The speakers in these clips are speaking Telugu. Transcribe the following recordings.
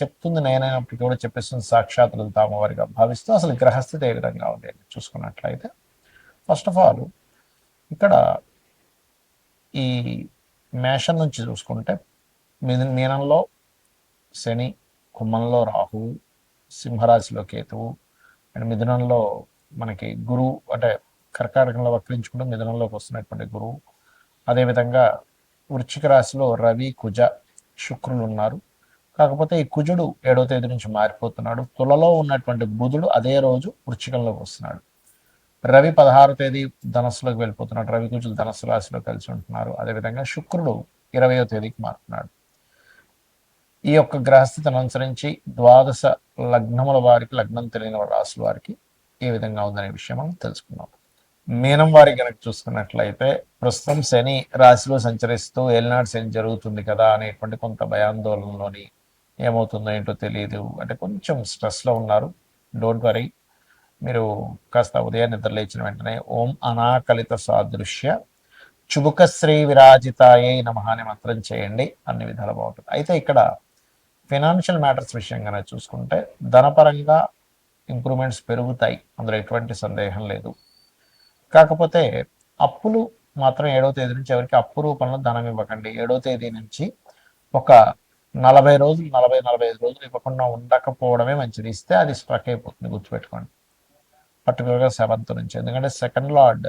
చెప్తుంది నేనైనప్పటికీ కూడా చెప్పేస్తుంది సాక్షాత్ తామవారిగా వారిగా భావిస్తూ అసలు గ్రహస్థితి ఏ విధంగా ఉంది చూసుకున్నట్లయితే. ఫస్ట్ ఆఫ్ ఆల్ ఇక్కడ ఈ మేషం నుంచి చూసుకుంటే మీనంలో శని కుంభంలో రాహు సింహరాశిలో కేతువు అండ్ మిథునంలో మనకి గురువు అంటే కర్కాటకంలో వక్రించుకుంటూ మిథునంలోకి వస్తున్నటువంటి గురువు. అదేవిధంగా వృశ్చిక రాశిలో రవి కుజ శుక్రులు ఉన్నారు. కాకపోతే ఈ కుజుడు ఏడవ తేదీ నుంచి మారిపోతున్నాడు. తులలో ఉన్నటువంటి బుధుడు అదే రోజు వృశ్చికంలోకి వస్తున్నాడు. రవి పదహారు తేదీ ధనస్సులోకి వెళ్ళిపోతున్నాడు. రవి కుజులు ధనస్సు రాశిలో కలిసి ఉంటున్నారు. అదేవిధంగా శుక్రుడు ఇరవయో తేదీకి మారుతున్నాడు. ఈ యొక్క గ్రహస్థితిని అనుసరించి ద్వాదశ లగ్నముల వారికి లగ్నం తెలియని రాశుల వారికి ఏ విధంగా ఉందనే విషయం మనం తెలుసుకున్నాం మీనం వారి కనుక చూసుకున్నట్లయితే ప్రస్తుతం శని రాశిలో సంచరిస్తూ ఏలినాడు శని జరుగుతుంది కదా అనేటువంటి కొంత భయాందోళనలోని ఏమవుతుందో ఏంటో తెలియదు అంటే కొంచెం స్ట్రెస్లో ఉన్నారు. Don't worry. మీరు కాస్త ఉదయం నిద్ర లేచిన వెంటనే ఓం అనాకలిత సాదృశ్య చుబుకశ్రీ విరాజితాయే నమ అనే మంత్రం చేయండి. అన్ని విధాలు బాగుంటుంది. అయితే ఇక్కడ ఫినాన్షియల్ మ్యాటర్స్ విషయంగానే చూసుకుంటే ధనపరంగా ఇంప్రూవ్మెంట్స్ పెరుగుతాయి. అందులో ఎటువంటి సందేహం లేదు. కాకపోతే అప్పులు మాత్రం ఏడో తేదీ నుంచి ఎవరికి అప్పు రూపంలో ధనం ఇవ్వకండి. ఏడో తేదీ నుంచి ఒక నలభై రోజులు నలభై నలభై ఐదు రోజులు ఇవ్వకుండా ఉండకపోవడమే మంచిది. ఇస్తే అది స్ట్రక్ అయిపోతుంది గుర్తుపెట్టుకోండి. పర్టికులర్గా సెవెంత్ నుంచి. ఎందుకంటే సెకండ్ లార్డ్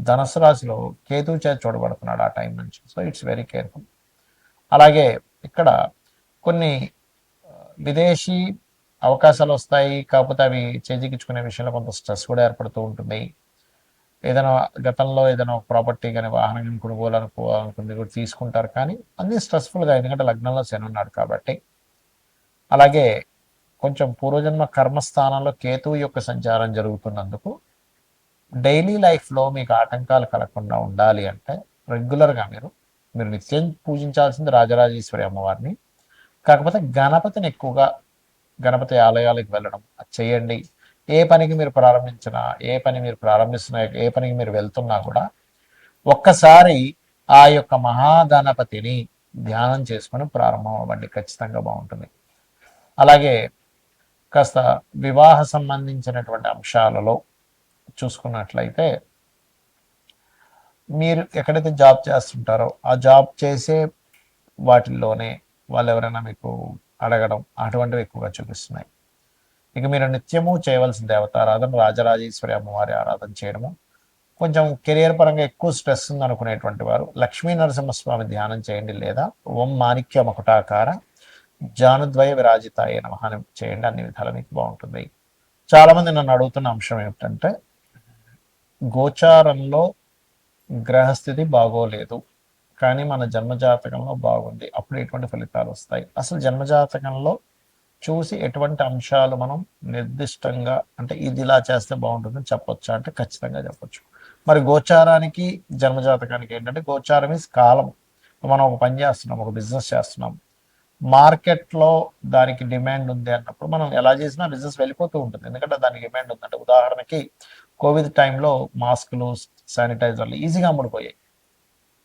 ధనస్సు రాశిలో కేతు చేతి చూడబడుతున్నాడు ఆ టైం నుంచి. So it's very careful. అలాగే ఇక్కడ కొన్ని విదేశీ అవకాశాలు వస్తాయి. కాకపోతే అవి చేజిక్కించుకునే విషయంలో కొంత స్ట్రెస్ కూడా ఏర్పడుతూ ఉంటుంది. ఏదైనా గతంలో ఏదైనా ప్రాపర్టీ కానీ వాహనం కానీ కొనుగోలు అనుకో కూడా తీసుకుంటారు. కానీ అన్ని స్ట్రెస్ఫుల్గా ఎందుకంటే లగ్నంలో శని ఉన్నాడు కాబట్టి. అలాగే కొంచెం పూర్వజన్మ కర్మస్థానంలో కేతువు యొక్క సంచారం జరుగుతున్నందుకు డైలీ లైఫ్లో మీకు ఆటంకాలు కలగకుండా ఉండాలి అంటే రెగ్యులర్గా మీరు మీరు నిత్యం పూజించాల్సింది రాజరాజేశ్వరి అమ్మవారిని. కాకపోతే గణపతిని ఎక్కువగా గణపతి ఆలయాలకు వెళ్ళడం అది చేయండి. ఏ పనికి మీరు ప్రారంభించినా ఏ పని మీరు ప్రారంభిస్తున్నా ఏ పనికి మీరు వెళ్తున్నా కూడా ఒక్కసారి ఆ యొక్క మహాగణపతిని ధ్యానం చేసుకుని ప్రారంభం అవ్వండి. ఖచ్చితంగా బాగుంటుంది. అలాగే కాస్త వివాహ సంబంధించినటువంటి అంశాలలో చూసుకున్నట్లయితే మీరు ఎక్కడైతే జాబ్ చేస్తుంటారో ఆ జాబ్ చేసే వాటిల్లోనే వాళ్ళు ఎవరైనా మీకు అడగడం అటువంటివి ఎక్కువగా చూపిస్తున్నాయి. ఇక మీరు నిత్యము చేయవలసిన దేవతారాధన రాజరాజేశ్వరి అమ్మవారి ఆరాధన చేయడము. కొంచెం కెరియర్ పరంగా ఎక్కువ స్ట్రెస్ ఉంది అనుకునేటువంటి వారు లక్ష్మీ నరసింహస్వామి ధ్యానం చేయండి లేదా ఓం మాణిక్య మకుటాకార జానుద్వయ విరాజితాయ నమహానం చేయండి. అన్ని విధాలు మీకు బాగుంటుంది. చాలా మంది నన్ను అడుగుతున్న అంశం ఏమిటంటే గోచారంలో గ్రహస్థితి బాగోలేదు కానీ మన జన్మజాతకంలో బాగుంది. అప్పుడు ఎటువంటి ఫలితాలు వస్తాయి? అసలు జన్మజాతకంలో చూసి ఎటువంటి అంశాలు మనం నిర్దిష్టంగా అంటే ఇది ఇలా చేస్తే బాగుంటుందని చెప్పొచ్చా అంటే ఖచ్చితంగా చెప్పొచ్చు. మరి గోచారానికి జన్మజాతకానికి ఏంటంటే గోచారం ఇస్ కాలం. మనం ఒక పని చేస్తున్నాం ఒక బిజినెస్ చేస్తున్నాం. మార్కెట్లో దానికి డిమాండ్ ఉంది అన్నప్పుడు మనం ఎలా చేసినా బిజినెస్ వెళ్ళిపోతూ ఉంటుంది. ఎందుకంటే దానికి డిమాండ్ ఉందంటే ఉదాహరణకి కోవిడ్ టైంలో మాస్కులు శానిటైజర్లు ఈజీగా అమ్ముడుపోయాయి.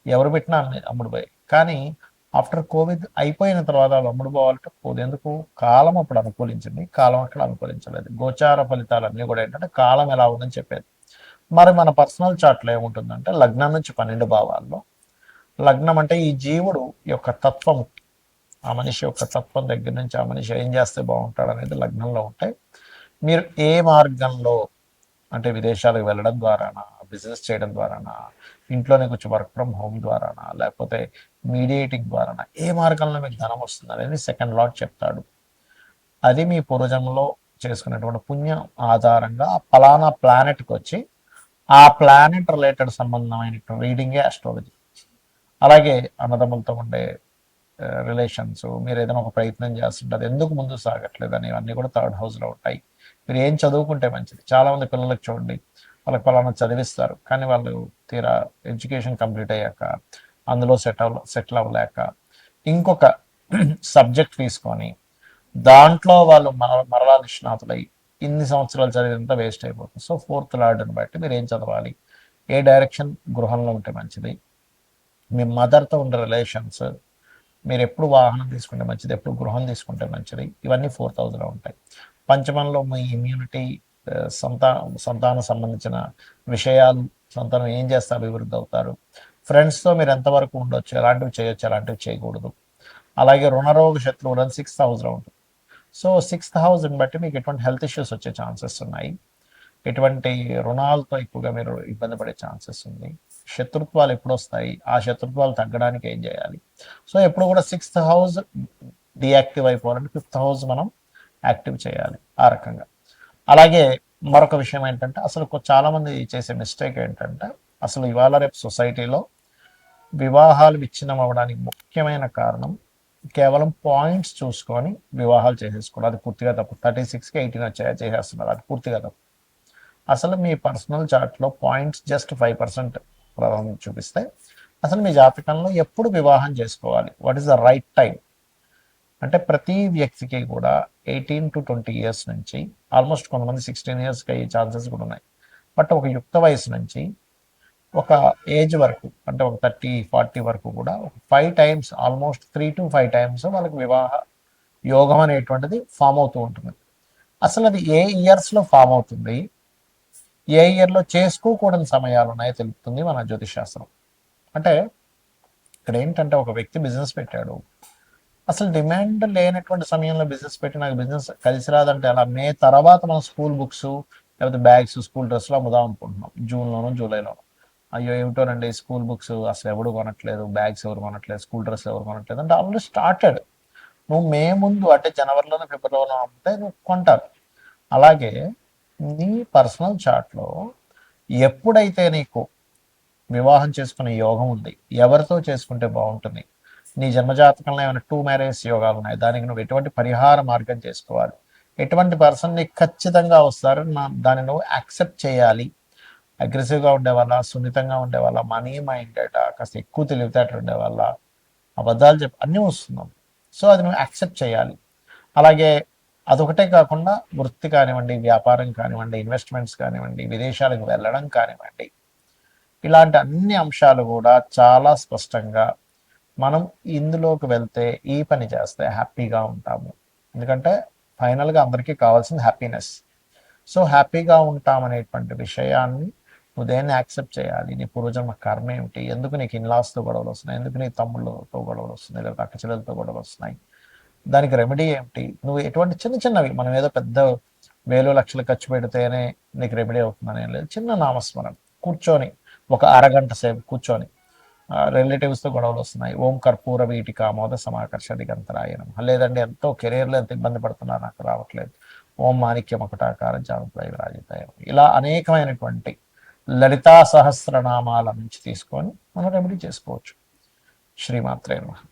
ఎవరు పెట్టినా అమ్ముడిపోయాయి. కానీ ఆఫ్టర్ కోవిడ్ అయిపోయిన తర్వాత వాళ్ళు అమ్ముడుపోవాలంటే పోదు ఎందుకు కాలం అప్పుడు అనుకూలించింది కాలం అక్కడ అనుకూలించలేదు. గోచార ఫలితాలన్నీ కూడా ఏంటంటే కాలం ఎలా ఉందని చెప్పేది. మరి మన పర్సనల్ చార్ట్లో ఏముంటుందంటే లగ్నం నుంచి పన్నెండు భావాల్లో లగ్నం అంటే ఈ జీవుడు యొక్క తత్వము. ఆ మనిషి యొక్క తత్వం దగ్గర నుంచి ఆ మనిషి ఏం చేస్తే బాగుంటాడు అనేది లగ్నంలో ఉంటాయి. మీరు ఏ మార్గంలో అంటే విదేశాలకు వెళ్ళడం ద్వారానా బిజినెస్ చేయడం ద్వారానా? ఇంట్లోనే కూర్చో వర్క్ ఫ్రమ్ హోమ్ ద్వారానా? లేకపోతే మీడియేటింగ్ ద్వారానా? ఏ మార్గంలో మీకు ధనం వస్తుంది అనేది సెకండ్ లాట్ చెప్తాడు. అది మీ పూర్వజన్మలో చేసుకున్నటువంటి పుణ్యం ఆధారంగా ఫలానా పలానా ప్లానెట్కి వచ్చి ఆ ప్లానెట్ రిలేటెడ్ సంబంధమైన రీడింగే అస్ట్రాలజీ అలాగే అన్నదమ్ములతో ఉండే రిలేషన్స్ మీరు ఏదైనా ఒక ప్రయత్నం చేస్తుంటారు ఎందుకు ముందు సాగట్లేదు అని ఇవన్నీ కూడా థర్డ్ హౌస్లో ఉంటాయి. మీరు ఏం చదువుకుంటే మంచిది. చాలామంది పిల్లలకు చూడండి వాళ్ళకి పలానా చదివిస్తారు. కానీ వాళ్ళు తీరా ఎడ్యుకేషన్ కంప్లీట్ అయ్యాక అందులో సెట్ అవ సెటిల్ అవ్వలేక ఇంకొక సబ్జెక్ట్ తీసుకొని దాంట్లో వాళ్ళు మర మరలా నిష్ణాతులై ఇన్ని సంవత్సరాలు చదివినంత వేస్ట్ అయిపోతుంది. సో ఫోర్త్ లార్డ్ని బట్టి మీరు ఏం చదవాలి? ఏ డైరెక్షన్ గృహంలో ఉంటే మంచిది? మీ మదర్తో ఉండే రిలేషన్స్ మీరు ఎప్పుడు వాహనం తీసుకుంటే మంచిది? ఎప్పుడు గృహం తీసుకుంటే మంచిది? ఇవన్నీ ఫోర్ థౌజండ్లో ఉంటాయి. పంచమంలో మీ ఇమ్యూనిటీ సంతా సంతానం సంబంధించిన విషయాలు సంతానం ఏం చేస్తే అభివృద్ధి అవుతారు. ఫ్రెండ్స్తో మీరు ఎంతవరకు ఉండొచ్చు ఎలాంటివి చేయొచ్చు ఎలాంటివి చేయకూడదు. అలాగే రుణరోగ శత్రువులను సిక్స్త్ హౌస్లో ఉంటుంది. సో సిక్స్త్ హౌస్ని బట్టి మీకు ఎటువంటి హెల్త్ ఇష్యూస్ వచ్చే ఛాన్సెస్ ఉన్నాయి. ఎటువంటి రుణాలతో ఎక్కువగా మీరు ఇబ్బంది పడే ఛాన్సెస్ ఉంది. శత్రుత్వాలు ఎప్పుడు వస్తాయి ఆ శత్రుత్వాలు తగ్గడానికి ఏం చేయాలి? సో ఎప్పుడు కూడా సిక్స్త్ హౌస్ డియాక్టివ్ అయిపోవాలంటే ఫిఫ్త్ హౌస్ మనం యాక్టివ్ చేయాలి ఆ రకంగా. అలాగే మరొక విషయం ఏంటంటే అసలు చాలామంది చేసే మిస్టేక్ ఏంటంటే అసలు ఇవాళ రేపు సొసైటీలో వివాహాలు విచ్ఛిన్నం అవ్వడానికి ముఖ్యమైన కారణం కేవలం పాయింట్స్ చూసుకొని వివాహాలు చేసేసుకోవడం. అది పూర్తిగా తప్పు. థర్టీ సిక్స్కి ఎయిటీన్ వచ్చాయా? చేసేస్తున్నారు. అది పూర్తిగా తప్పు. అసలు మీ పర్సనల్ చార్ట్లో పాయింట్స్ జస్ట్ ఫైవ్ పర్సెంట్ ప్రభావం చూపిస్తే అసలు మీ జాతకంలో ఎప్పుడు వివాహం చేసుకోవాలి? What is the right time అంటే ప్రతి వ్యక్తికి కూడా ఎయిటీన్ టు ట్వంటీ ఇయర్స్ నుంచి ఆల్మోస్ట్ కొంతమంది సిక్స్టీన్ ఇయర్స్కి అయ్యే ఛాన్సెస్ కూడా ఉన్నాయి. బట్ ఒక యుక్త వయసు నుంచి ఒక ఏజ్ వరకు అంటే ఒక థర్టీ ఫార్టీ వరకు కూడా ఒక five times almost three to five times వాళ్ళకి వివాహ యోగం అనేటువంటిది ఫామ్ అవుతూ ఉంటుంది. అసలు అది ఏ ఇయర్స్లో ఫామ్ అవుతుంది? ఏ ఇయర్లో చేసుకోకూడని సమయాలు ఉన్నాయో తెలుపుతుంది మన జ్యోతిష్ శాస్త్రం. అంటే ఇక్కడ ఏంటంటే ఒక వ్యక్తి బిజినెస్ పెట్టాడు. అసలు డిమాండ్ లేనటువంటి సమయంలో బిజినెస్ పెట్టి నాకు బిజినెస్ కలిసి రాదంటే అలా మే తర్వాత మనం స్కూల్ బుక్స్ లేకపోతే బ్యాగ్స్ స్కూల్ డ్రెస్లో అమ్ముదాం అనుకుంటున్నాం. జూన్లోనూ జూలైలోనూ. అయ్యో ఏమిటోనండి స్కూల్ బుక్స్ అసలు ఎవడు కొనట్లేదు బ్యాగ్స్ ఎవరు కొనట్లేదు స్కూల్ డ్రెస్ ఎవరు కొనట్లేదు అంటే ఆల్రెడీ స్టార్టెడ్. నువ్వు మే ముందు అంటే జనవరిలోనో ఫిబ్రవరిలోనో అమ్మితే నువ్వు కొంటారు. అలాగే నీ పర్సనల్ చాట్లో ఎప్పుడైతే నీకు వివాహం చేసుకునే యోగం ఉంది ఎవరితో చేసుకుంటే బాగుంటుంది? నీ జన్మజాతకంలో ఏమైనా టూ మ్యారేజ్ యోగాలు ఉన్నాయి దానికి నువ్వు ఎటువంటి పరిహార మార్గం చేసుకోవాలి. ఎటువంటి పర్సన్ నీకు ఖచ్చితంగా వస్తారు దాన్ని నువ్వు యాక్సెప్ట్ చేయాలి. అగ్రెసివ్గా ఉండే వాళ్ళ సున్నితంగా ఉండే వాళ్ళ మనీ మైండెడ్ కాస్త ఎక్కువ తెలివితేటలు ఉండే వాళ్ళ అబద్ధాలు చెప్పి అన్నీ వస్తున్నాం. సో అది నువ్వు యాక్సెప్ట్ చేయాలి. అలాగే అదొకటే కాకుండా వృత్తి కానివ్వండి వ్యాపారం కానివ్వండి ఇన్వెస్ట్మెంట్స్ కానివ్వండి విదేశాలకు వెళ్ళడం కానివ్వండి ఇలాంటి అన్ని అంశాలు కూడా చాలా స్పష్టంగా మనం ఇందులోకి వెళ్తే ఈ పని చేస్తే హ్యాపీగా ఉంటాము. ఎందుకంటే ఫైనల్గా అందరికీ కావాల్సింది హ్యాపీనెస్. సో హ్యాపీగా ఉంటాం అనేటువంటి విషయాన్ని నువ్వు దేన్ని యాక్సెప్ట్ చేయాలి? నీ పూర్వజన్మ కర్మ ఏమిటి? ఎందుకు నీకు ఇన్లాస్తో గొడవలు వస్తున్నాయి? ఎందుకు నీ తమ్ముళ్ళతో గొడవలు వస్తున్నాయి? లేదా అక్క చెల్లెలతో గొడవలు వస్తున్నాయి? దానికి రెమెడీ ఏమిటి? నువ్వు ఎటువంటి చిన్న చిన్నవి మనం ఏదో పెద్ద వేలు లక్షలు ఖర్చు పెడితేనే నీకు రెమెడీ అవుతుందని లేదు. చిన్న నామస్మరణ. కూర్చొని ఒక అరగంట సేపు కూర్చొని రిలేటివ్స్తో గొడవలు వస్తున్నాయి. ఓం కర్పూర వీటి కామోద సమాకర్ష దిగంతరాయనం లేదండి ఎంతో కెరీర్లో ఎంత ఇబ్బంది పడుతున్నారు నాకు రావట్లేదు. ఓం మాణిక్యం ఒకటాకార జాగ్రత్త రాజతాయనం ఇలా అనేకమైనటువంటి లలితా సహస్రనామాల నుంచి తీసుకొని మనం రెమెడీ చేసుకోవచ్చు. శ్రీమాత్రే నమః.